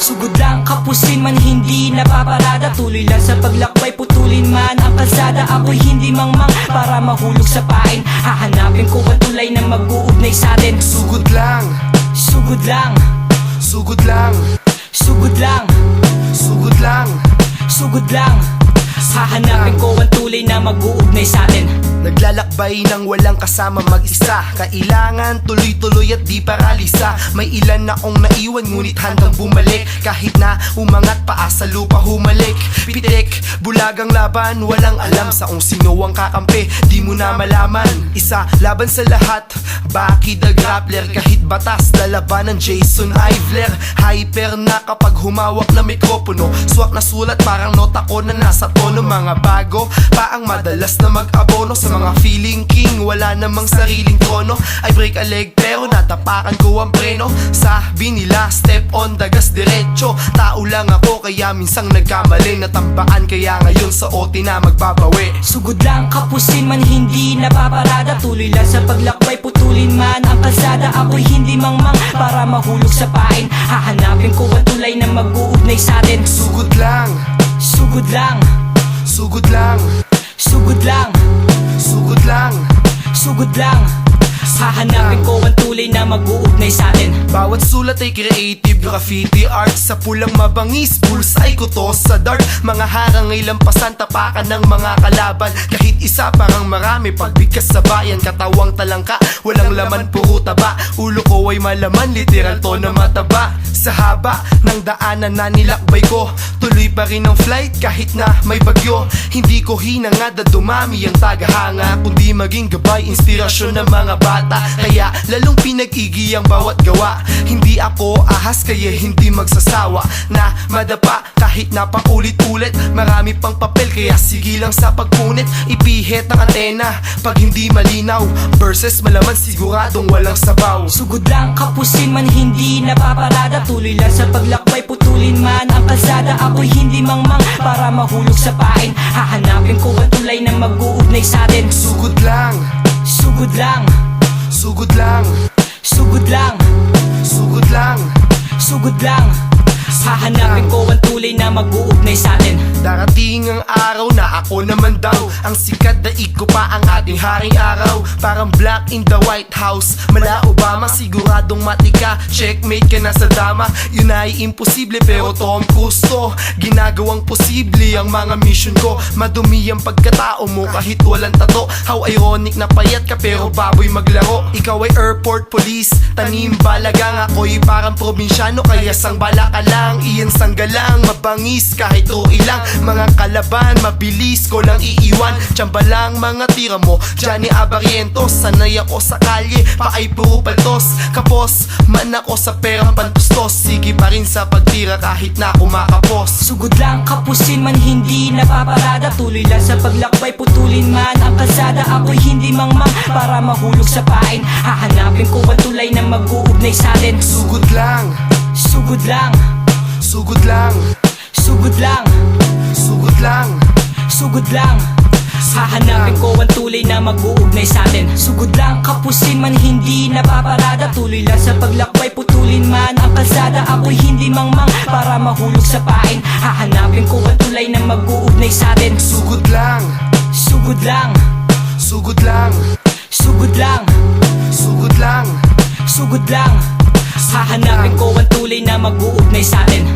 Sugod lang kapusin man hindi napaparada. Tuloy lang sa paglakbay putulin man ang kalsada. Ako'y hindi mangmang para mahulog sa pain. Hahanapin ko ang tulay na mag-uugnay sa atin. Sugod lang, Sugod lang, sugod lang, sugod lang, sugod lang. Sugod lang Hahanapin ko ang tulay na mag-uugnay sa atin Naglalakbay ng walang kasama mag-isa. Kailangan tuloy-tuloy at di paralisa. May ilan na akong naiwan ngunit handang bumalik. Kahit na umangat pa sa lupa humalik. Pitik, bulagang laban Walang alam sa kung sino ang kakampi. Di mo na malaman Isa laban sa lahat. Baki the grappler Kahit batas lalaban ng Jason Ivler Hyper na kapag humawak na mikropono. Swak na sulat parang nota ko na nasa tono. Mga bago pa ang madalas na mag-abono. Sa mga feeling king Wala namang sariling trono I break a leg pero natapakan ko ang preno. Sabi nila step on the gas diretso. Tao lang ako kaya minsang nagkamali. Natambaan kaya ngayon sa OT na magbabawi. Sugod lang kapusin man hindi napaparada. Tuloy lang sa paglakbay putulin man ang kalsada. Ako'y hindi mangmang para mahulog sa pain. Hahanapin ko ang tulay na mag-uugnay sa atin. Sugod lang, sugod lang, sugod lang, sugod lang sugod lang. Hahanapin ko ang tulay na mag-uugnay sa atin Bawat sulat ay creative graffiti art. Sa pulang mabangis, bullseye ko to sa dart. Mga harang ay lampasan, tapakan ng mga kalaban. Kahit isa parang marami, pagbigkas sa bayan Katawang talangka, walang laman, puro taba. Ulo ko ay malaman, literal to na mataba Sa haba ng daanan na nilakbay ko. Tuloy pa rin ang flight kahit na may bagyo. Hindi ko hinangad na dumami ang tagahanga Kundi maging gabay, inspirasyon ng mga bata. Kaya lalong pinag-igi ang bawat gawa. Hindi ako ahas kaya hindi magsasawa. Na madapa kahit na paulit-ulit. Marami pang papel kaya sige lang sa pagpunit. Ipihit ang antena pag hindi malinaw. Verses malaman siguradong walang sabaw. Sugod lang kapusin man hindi napaparada Tuloy lang sa paglakbay putulin man ang kalsada. Ako'y hindi mangmang para mahulog sa pain. Hahanapin ko ang tulay na mag-uugnay sa atin. Sugod lang, Sugod lang, sugod lang, sugod lang, sugod lang. Sugod lang Hahanapin ko ang tulay na mag-uugnay sa atin. Darating ang araw na ako naman daw. Ang sikat daig ko pa ang ating haring araw. Parang black in the White House. Mala Obama siguradong matika. Checkmate ka na sa dama. Yun ay imposible pero Tom Cruise to Ginagawang posible ang mga mission ko. Madumi ang pagkatao mo kahit walang tato. How ironic na payat ka pero baboy maglaro. Ikaw ay airport police. Tanim balagang ako'y parang probinsyano Kaya sang bala ka lang Iyan sang galang Mabangis kahit o ilang Mga kalaban Mabilis ko lang iiwan. Tsamba lang mga tira mo Johnny Abarientos Sanay ako sa kalye Paay puro paltos. Kapos Man ako sa perang pantustos. Sige pa rin sa pagtira kahit na kumakapos. Sugod lang kapusin man hindi napaparada. Tuloy lang sa paglakbay putulin man ang kalsada. Ako'y hindi mangmang para mahulog sa pain. Hahanapin ko ang tulay na mag-uugnay sa atin. Sugod lang. Sugod lang, Sugod lang sugod lang, Sugod lang sugod lang Hahanapin ko ang tulay na mag-uugnay sa atin Sugod lang kapusin man hindi napaparada Tuloy lang sa paglakbay putulin man ang kalsada Ako'y hindi mangmang para mahulog sa pain Hahanapin ko ang tulay na mag-uugnay sa atin Sugod lang Sugod lang, Sugod lang sugod lang, Sugod lang sugod lang Hahanapin ko ang tulay na mag-uugnay sa atin